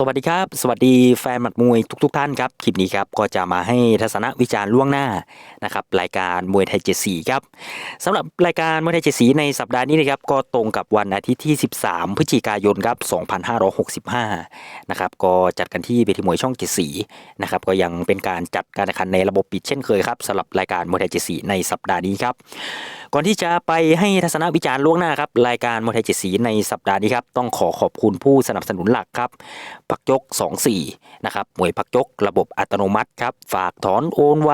สวัสดีครับ สวัสดีแฟนหมัดมวยทุกๆท่านครับ คลิปนี้ครับก็จะมาให้ทัศนวิจารณ์ล่วงหน้านะครับรายการมวยไทยเจ็ดสีครับสำหรับรายการมวยไทยเจ็ดสีในสัปดาห์นี้นะครับก็ตรงกับวันอาทิตย์ที่ 13 พฤศจิกายนครับ2565นะครับก็จัดกันที่เวทีมวยช่องเจ็ดสีนะครับก็ยังเป็นการจัดการแข่งขันในระบบปิดเช่นเคยครับสำหรับรายการมวยไทยเจ็ดสีในสัปดาห์นี้ครับก่อนที่จะไปให้ทัศนวิจารณ์ล่วงหน้าครับรายการมวยไทยเจ็ดสีในสัปดาห์นี้ครับต้องขอขอบคุณผู้สนับสนุนหลักครับพักยก 24นะครับหมวยพักยกระบบอัตโนมัติครับฝากถอนโอนไว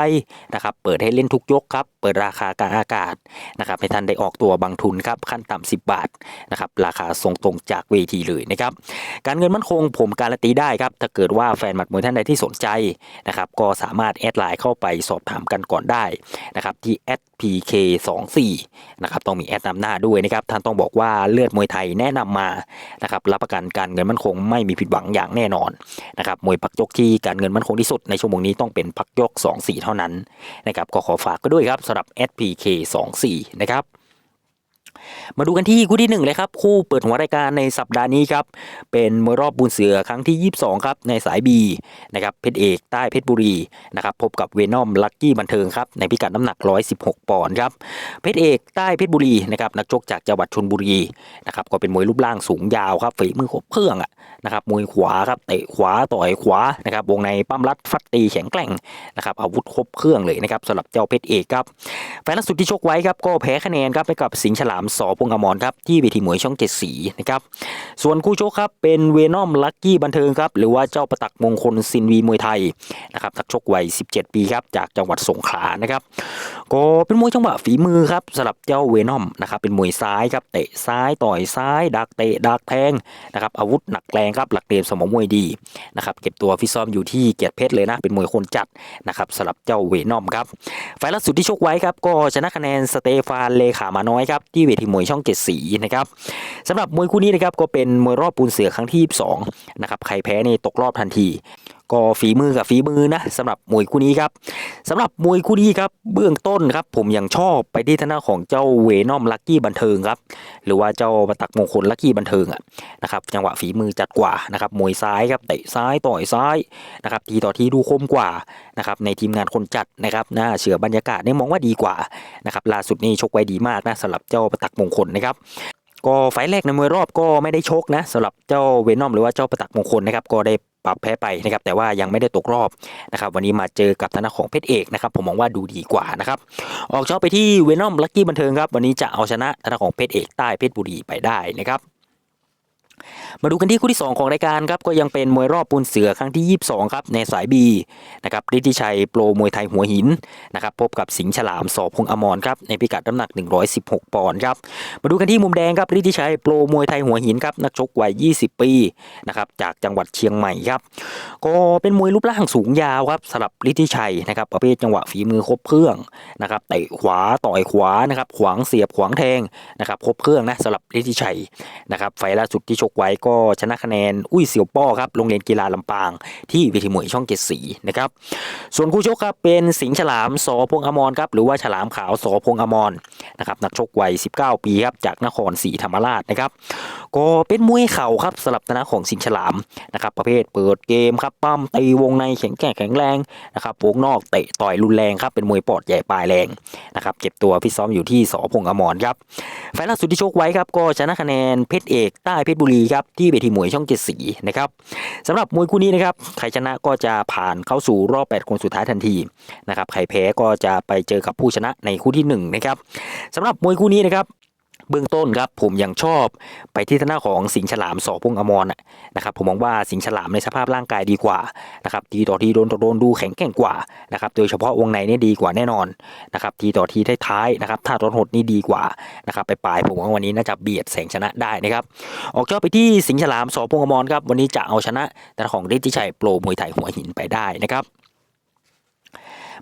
นะครับเปิดให้เล่นทุกยกครับ เปิดราคากลางอากาศนะครับให้ท่านได้ออกตัวบางทุนครับขั้นต่ำ10 บาทนะครับราคาส่งตรงจากเวทีเลยนะครับการเงินมั่นคงผมการันตีได้ครับถ้าเกิดว่าแฟนหมัดมวยท่านใดที่สนใจนะครับก็สามารถแอดไลน์เข้าไปสอบถามกันก่อนได้นะครับที่ @pk24 นะครับต้องมีแอดนำหน้าด้วยนะครับท่านต้องบอกว่าเลือดมวยไทยแนะนำมานะครับรับประกันการเงินมั่นคงไม่มีผิดหวังอย่างแน่นอนนะครับมวยพักยกที่การเงินมั่นคงที่สุดในชั่วโมงนี้ต้องเป็นพักยก 2 4 เท่านั้นนะครับก็ขอฝากก็ด้วยครับสำหรับ SPK24 นะครับ มาดูกันที่คู่ที่หนึ่งเลยครับ คู่เปิดหัวรายการในสัปดาห์นี้ครับ เป็นมวยรอบบุญเสือครั้งที่ 22 ครับ ในสาย B นะครับเพชรเอกใต้เพชรบุรีนะครับพบกับเวนอมลักกี้บันเทิงครับในพิกัดน้ำหนัก 116 ปอนด์ครับเพชรเอกใต้เพชรบุรีนะครับนักชกจากจังหวัดชลบุรีนะครับก็เป็นมวยรูปร่างสูงยาวครับฝีมือครบเครื่องอะนะครับมวยขวาครับเตะขวาต่อยขวานะครับวงในปั้มรัดฟัดตีแข็งแกร่งนะครับอาวุธครบเครื่องเลยนะครับสำหรับเจ้าเพชรเอกครับแฟนล่าสุดที่ชกไว้ครับก็แพ้คะแนนครับไปกับสิงห์ฉลามสอพงอมรครับที่เวทีมวยช่องเจ็ดสีนะครับส่วนคู่ชกครับเป็นเวนอมลักกี้บันเทิงครับหรือว่าเจ้าประตักมงคลซินวีมวยไทยนะครับนักชกวัย 17 ปีครับจากจังหวัดสงขลานะครับก็เป็นมวยจังหวะฝีมือครับสำหรับเจ้าเวนอมนะครับเป็นมวยซ้ายครับเตะซ้ายต่อยซ้ายดักเตะดักแทงนะครับอาวุธหนักแรงครับหลักเรียนสมองมวยดีนะครับเก็บตัวฟิซ้อมอยู่ที่เกียรติเพชรเลยนะเป็นมวยคนจัดนะครับสำหรับเจ้าเวนอมครับไฟล์ล่าสุดที่ชกไว้ครับก็ชนะคะแนนสเตฟานเลขามาน้อยครับที่เวทีมวยช่องเจ็ดสีนะครับสำหรับมวยคู่นี้นะครับก็เป็นมวยรอบปูนเสือครั้งที่22นะครับใครแพ้นี่ตกรอบทันที ก็ฝีมือกับฝีมือนะสำหรับมวยคู่นี้ครับสำหรับมวยคู่นี้ครับเบื้องต้นครับผมยังชอบไปที่ทางด้าของเจ้าเวนอมลักกี้บันเทิงครับหรือว่าเจ้าประตักมงคลลักกี้บันเทิงอะนะครับจังหวะฝีมือจัดกว่านะครับมวยซ้ายครับเตะซ้ายต่อยซ้ายนะครับทีต่อทีดูคมกว่านะครับในทีมงานคนจัดนะครับน่าเชื่อบรรยากาศเนี่ยมองว่าดีกว่านะครับล่าสุดนี่ชกไว้ดีมากนะสำหรับเจ้าประตักมงคลนะครับก็ไฟแรกในมวยรอบก็ไม่ได้ชกนะสำหรับเจ้าเวนอมหรือว่าเจ้าประตักมงคลนะครับก็ได้ ปรับแพ้ไปนะครับแต่ว่ายังไม่ได้ตกรอบนะครับวันนี้มาเจอกับทนาของเพชรเอกนะครับผมมองว่าดูดีกว่านะครับออกชอบไปที่เวนอมลักกี้บันเทิงครับวันนี้จะเอาชนะทนาของเพชรเอกใต้เพชรบุรีไปได้นะครับ มาดูกันที่คู่ที่ 2 ของรายการครับก็ยังเป็นมวยรอบปูนเสือครั้งที่ 22 ครับในสาย B นะครับฤทธิชัยโปรมวยไทยหัวหินนะครับพบกับสิงห์ฉลามสอพงษ์อมรครับในพิกัดน้ำหนัก 116 ปอนด์ครับมาดูกันที่มุมแดงครับฤทธิชัยโปรมวยไทยหัวหินครับนักชกวัย 20 ปีนะครับจากจังหวัดเชียงใหม่ครับก็เป็นมวยรูปร่างสูงยาวครับสำหรับฤทธิชัยนะครับประเภทจังหวะฝีมือครบเครื่องนะครับเตะขวาต่อยขวานะครับขวางเสียบขวางแทงนะครับครบเครื่องนะสำหรับฤทธิชัยนะครับไฟล์ล่าสุดที่ชกไว้ก็ชนะคะแนนอุ้ยเสี่ยวป้อครับโรงเรียนกีฬาลำปาง ที่เวทีมวยช่องเจ็ดสีนะครับส่วนคู่ชกครับเป็นสิงห์ฉลามสอพงษ์อมรครับหรือว่าฉลามขาวสอพงษ์อมรนะครับนักชกวัย 19 ปีครับจากนครศรีธรรมราชนะครับก็เป็นมวยเข่าครับสลับตนะของสิงห์ฉลามนะครับประเภทเปิดเกมครับปั้มตีวงในแข็งแกร่งแข็งแรงนะครับวงนอกเตะต่อยรุนแรงครับเป็นมวยปอดใหญ่ปลายแรงนะครับเก็บตัวฟิซ้อมอยู่ที่สอพงษ์อมรครับไฟล์ล่าสุดที่ชกไว้ครับก็ชนะคะแนนเพชรเอกใต้เพชรบุรีครับที่เวทีมวยช่องเจ็ดสีนะครับสำหรับมวยคู่นี้นะครับใครชนะก็จะผ่านเข้าสู่รอบ 8 คนสุดท้ายทันทีนะครับใครแพ้ก็จะไปเจอกับผู้ชนะในคู่ที่1นะครับสำหรับมวยคู่นี้นะครับ เบื้องต้นครับผมยังชอบไปที่ทางด้าของสิงฉลามสอพงอมรนะนะครับผมมองว่าสิงฉลามในสภาพร่างกายดีกว่านะครับทีต่อทีโดนต่อโดนดูแข็งแกร่งกว่านะครับโดยเฉพาะวงในเนี่ยดีกว่าแน่นอนนะครับทีต่อทีท้ายๆนะครับถ้าร้อนหดนี่ดีกว่านะครับไปปลายผมว่าวันนี้น่าจะเบียดแสงชนะได้นะครับออกเจ้าไปที่สิงฉลามสอพงอมรครับวันนี้จะเอาชนะแต่ของฤทธิชัยโปรมวยไทยหัวหินไปได้นะครับ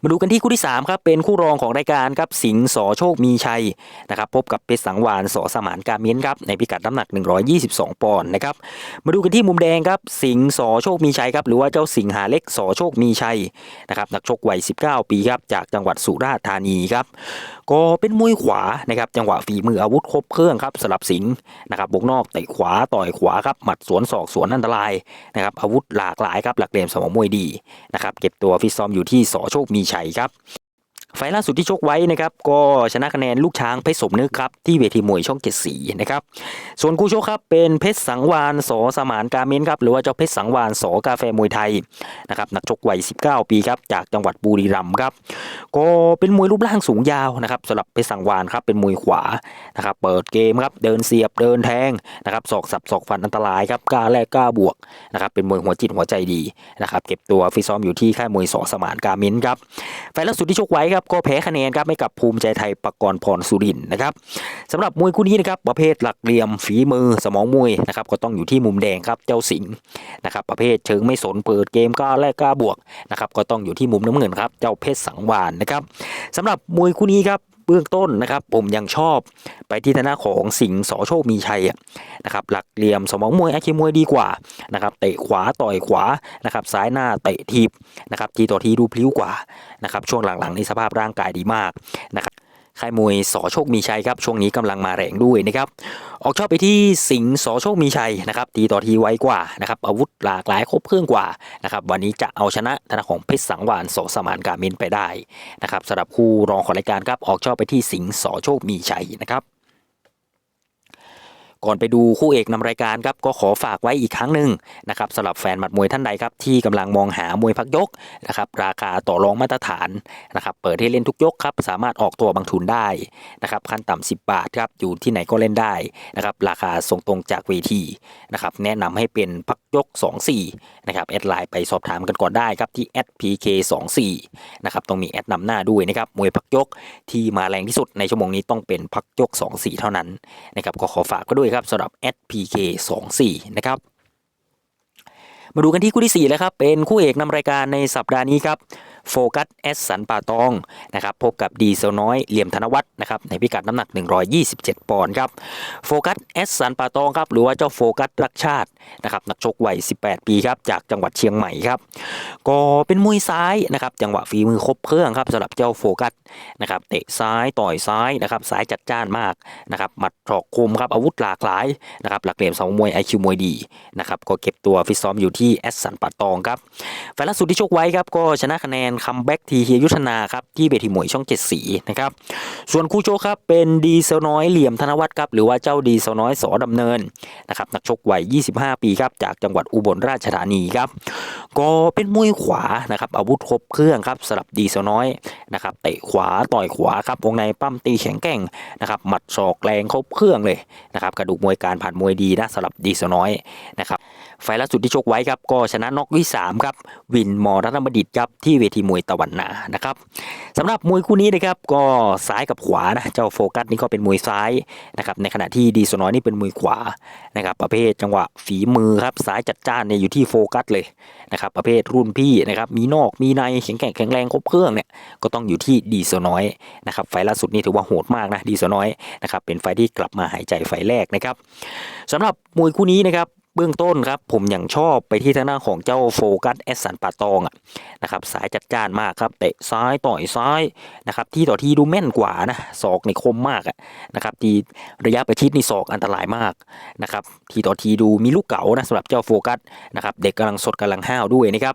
มาดูกันที่คู่ที่3ครับเป็นคู่รองของรายการครับสิงห์สอโชคมีชัยนะครับพบกับเพชรสังวานสอสมานการเมียนครับในพิกัดน้ำหนัก 122 ปอนด์นะครับมาดูกันที่มุมแดงครับสิงห์สอโชคมีชัยครับหรือว่าเจ้าสิงหาเล็กสอโชคมีชัยนะครับนักชกวัย 19 ปีครับจากจังหวัดสุราษฎร์ธานีครับก็เป็นมวยขวานะครับจังหวะฝีมืออาวุธครบเครื่องครับสลับสิงนะครับบกนอกเตะขวาต่อยขวาครับหมัดสวนศอกสวนอันตรายนะครับอาวุธหลากหลายครับหลักเหลี่ยมสมองมวยดีนะครับเก็บตัวฟิตซ้อมอยู่ที่สอโชคมีชัยครับ ไฟล์ล่าสุดที่ชกไว้นะครับก็ชนะคะแนนลูกช้างเพชรสมนึกครับที่เวทีมวยช่องเจ็ดสีนะครับส่วนคู่ชกครับเป็นเพชรสังวานสอสมานกาเมนครับหรือว่าเจ้าเพชรสังวานสอกาแฟมวยไทยนะครับนักชกวัย 19 ปีครับจากจังหวัดบุรีรัมย์ครับก็เป็นมวยรูปร่างสูงยาวนะครับสำหรับเพชรสังวานครับเป็นมวยขวานะครับเปิดเกมครับเดินเสียบเดินแทงนะครับศอกสับศอกฟันอันตรายครับกล้าแลกกล้าบวกนะครับเป็นมวยหัวจิตหัวใจดีนะครับเก็บตัวฟิซ้อมอยู่ที่ค่ายมวยสอสมานกาเมนครับไฟล์ล่าสุดที่ชกไว้ครับก็แพ้คะแนนครับให้กับภูมิใจไทยปกรณ์พรสุรินนะครับสำหรับมวยคู่นี้นะครับประเภทหลักเหลี่ยมฝีมือสมองมวยนะครับก็ต้องอยู่ที่มุมแดงครับเจ้าสิงห์นะครับประเภทเชิงไม่สนเปิดเกมกล้าแลกกล้าบวกนะครับก็ต้องอยู่ที่มุมน้ำเงินครับเจ้าเพชรสังวานนะครับสำหรับมวยคู่นี้ครับ เบื้องต้นนะครับ ผมยังชอบไปที่ทางหน้าของสิงห์สอโชคมีชัยนะครับหลักเหลี่ยมสมองมวยอาชีพมวยดีกว่านะครับเตะขวาต่อยขวานะครับซ้ายหน้าเตะทีบนะครับทีต่อทีดูพลิ้วกว่านะครับช่วงหลังๆในสภาพร่างกายดีมากนะครับ ค่ายมวยสอโชคมีชัยครับช่วงนี้กำลังมาแรงด้วยนะครับออกชอบไปที่สิงห์สอโชคมีชัยนะครับตีต่อทีไวกว่านะครับอาวุธหลากหลายครบเครื่องกว่านะครับวันนี้จะเอาชนะทางด้าของเพชรสังวานสสมานกามินไปได้นะครับสำหรับคู่รองของรายการครับออกชอบไปที่สิงห์สอโชคมีชัยนะครับ ก่อนไปดูคู่เอกนำรายการครับก็ขอฝากไว้อีกครั้งหนึ่งนะครับสำหรับแฟนหมัดมวยท่านใดครับที่กำลังมองหามวยพักยกนะครับราคาต่อรองมาตรฐานนะครับเปิดให้เล่นทุกยกครับสามารถออกตัวบางทุนได้นะครับขั้นต่ำ10 บาทครับอยู่ที่ไหนก็เล่นได้นะครับราคาส่งตรงจากเวทีนะครับแนะนำให้เป็นพักยก 24นะครับแอดไลน์ไปสอบถามกันก่อนได้ครับที่ @pk24 นะครับต้องมีแอดนำหน้าด้วยนะครับมวยพักยกที่มาแรงที่สุดในชั่วโมงนี้ต้องเป็นพักยก 24 เท่านั้นนะครับก็ขอฝากก็ด้วยครับสำหรับ SPK 2 4 นะครับมาดูกันที่คู่ที่4แล้วครับเป็นคู่เอกนำรายการในสัปดาห์นี้ครับ โฟกัสเอสสันป่าตองนะครับพบกับดีเซลน้อยเหลี่ยมธนวัฒน์นะครับในพิกัดน้ำหนัก 127 ปอนด์ครับโฟกัสเอสสันป่าตองครับหรือว่าเจ้าโฟกัสรักชาตินะครับนักชกวัย 18 ปีครับจากจังหวัดเชียงใหม่ครับก็เป็นมวยซ้ายนะครับจังหวะฝีมือครบเครื่องครับสำหรับเจ้าโฟกัสนะครับเตะซ้ายต่อยซ้ายนะครับซ้ายจัดจ้านมากนะครับหมัดศอกคมครับอาวุธหลากหลายนะครับหลักเหลี่ยมสองมวยไอคิวมวยดีนะครับก็เก็บตัวฟิตซ้อมอยู่ที่แอสสันป่าตองครับไฟล์ล่าสุดที่ชกไว้ครับก็ชนะคะแนนคัมแบ็กทีเฮียยุทธนาครับที่เวทีมวยช่องเจ็ดสีนะครับส่วนคู่โชกครับเป็นดีเซลน้อยเหลี่ยมธนวัฒน์ครับหรือว่าเจ้าดีเซลน้อยสอดำเนินนะครับนักชกวัย 25 ปีครับจากจังหวัดอุบลราชธานีครับก็เป็นมวยขวานะครับอาวุธครบเครื่องครับสำหรับดีเซลน้อยนะครับเตะขวาต่อยขวาครับวงในปั้มตีแข็งแกร่งนะครับหมัดศอกแรงครบเครื่องเลยนะครับกระดูกมวยการผ่านมวยดีนะสำหรับดีเซลน้อยนะครับไฟล์ล่าสุดที่ชกไว้ครับก็ชนะน็อกที่3ครับวินมอรัตนบดิตครับที่เวทีมวยตะวันนานะครับสำหรับมวยคู่นี้นะครับก็ซ้ายกับขวานะเจ้าโฟกัสนี่ก็เป็นมวยซ้ายนะครับในขณะที่ดีโซน้อยนี่เป็นมวยขวานะครับประเภทจังหวะฝีมือครับซ้ายจัดจ้านเนี่ยอยู่ที่โฟกัสเลยนะครับประเภทรุ่นพี่นะครับมีนอกมีในแข็งแกร่งแข็งแรงครบเครื่องเนี่ยก็ต้องอยู่ที่ดีโซน้อยนะครับไฟล่าสุดนี่ถือว่าโหดมากนะดีโซน้อยนะครับเป็นไฟที่กลับมาหายใจไฟแรกนะครับสำหรับมวยคู่นี้นะครับ เบื้องต้นครับผมอย่างชอบไปที่ทางด้านของเจ้าโฟกัสแอสสันปาตองอะนะครับสายจัดจ้านมากครับเตะซ้ายต่อยซ้ายนะครับที่ต่อที่ดูแม่นกว่านะศอกในคมมากอะนะครับทีระยะประชิดนี่ศอกอันตรายมากนะครับที่ต่อทีดูมีลูกเก๋านะสำหรับเจ้าโฟกัสนะครับเด็กกำลังสดกำลังห้าวด้วยนะครับ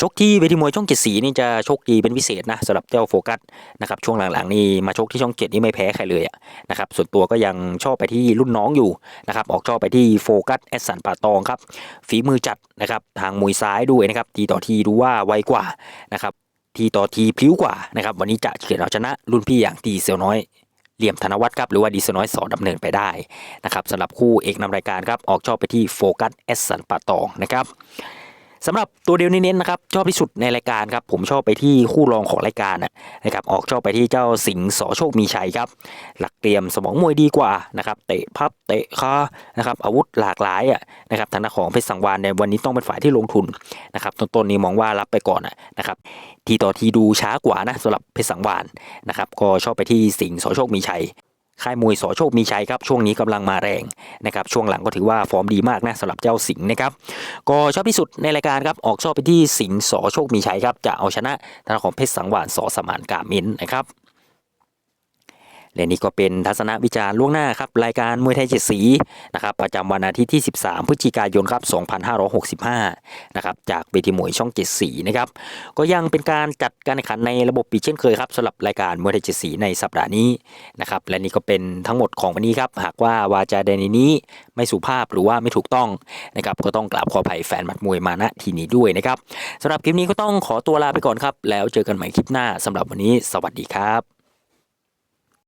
ชกที่เวทีมวยช่องเจ็ดสีนี่จะโชคดีเป็นพิเศษนะสำหรับเจ้าโฟกัสนะครับช่วงหลังๆนี่มาชกที่ช่องเจ็ดนี่ไม่แพ้ใครเลยอะนะครับส่วนตัวก็ยังชอบไปที่รุ่นน้องอยู่นะครับออกชอบไปที่โฟกัสแอสสันปาตองครับ ฝีมือจัดนะครับทางมวยซ้ายด้วยนะครับ ทีต่อทีดูว่าไวกว่านะครับทีต่อทีพลิ้วกว่านะครับ วันนี้จะเฉือนเอาชนะรุ่นพี่อย่างตีเซลน้อยเหลี่ยมธนวัฒน์ครับหรือว่าดีเซลน้อยสอดำเนินไปได้นะครับสำหรับคู่เอกนำรายการครับออกชอบไปที่โฟกัสเอสสันปาตองนะครับ สำหรับตัวเดียวเน้นๆนะครับชอบที่สุดในรายการครับผมชอบไปที่คู่รองของรายการนะครับออกชอบไปที่เจ้าสิงห์สอโชคมีชัยครับหลักเตรียมสมองมวยดีกว่านะครับเตะพับเตะขานะครับอาวุธหลากหลายอะนะครับทางด้านของเพชรสังวานในวันนี้ต้องเป็นฝ่ายที่ลงทุนนะครับต้นๆนี้มองว่ารับไปก่อนนะครับทีต่อทีดูช้ากว่านะสำหรับเพชรสังวานนะครับก็ชอบไปที่สิงห์สอโชคมีชัย ค่ายมวยสอโชคมีชัยครับช่วงนี้กำลังมาแรงนะครับช่วงหลังก็ถือว่าฟอร์มดีมากนะสำหรับเจ้าสิงห์นะครับก็ชอบที่สุดในรายการครับออกชอบไปที่สิงห์สอโชคมีชัยครับจะเอาชนะทางด้าของเพชรสังวานสอสมานกามินนะครับ และนี่ก็เป็นทัศนวิจารณ์ล่วงหน้าครับรายการมวยไทยเจ็ดสีนะครับประจำวันอาทิตย์ที่ 13 พฤศจิกายนครับ 2565 นะครับจากเวทีมวยช่องเจ็ดสีนะครับก็ยังเป็นการจัดการแข่งขันในระบบปิดเช่นเคยครับสำหรับรายการมวยไทยเจ็ดสีในสัปดาห์นี้นะครับและนี่ก็เป็นทั้งหมดของวันนี้ครับหากว่าวาจาใดในนี้ไม่สุภาพหรือว่าไม่ถูกต้องนะครับก็ต้องกราบขออภัยแฟนหมัดมวยมาณที่นี้ด้วยนะครับสำหรับคลิปนี้ก็ต้องขอตัวลาไปก่อนครับ แล้วเจอกันใหม่คลิปหน้าสำหรับวันนี้ สวัสดีครับ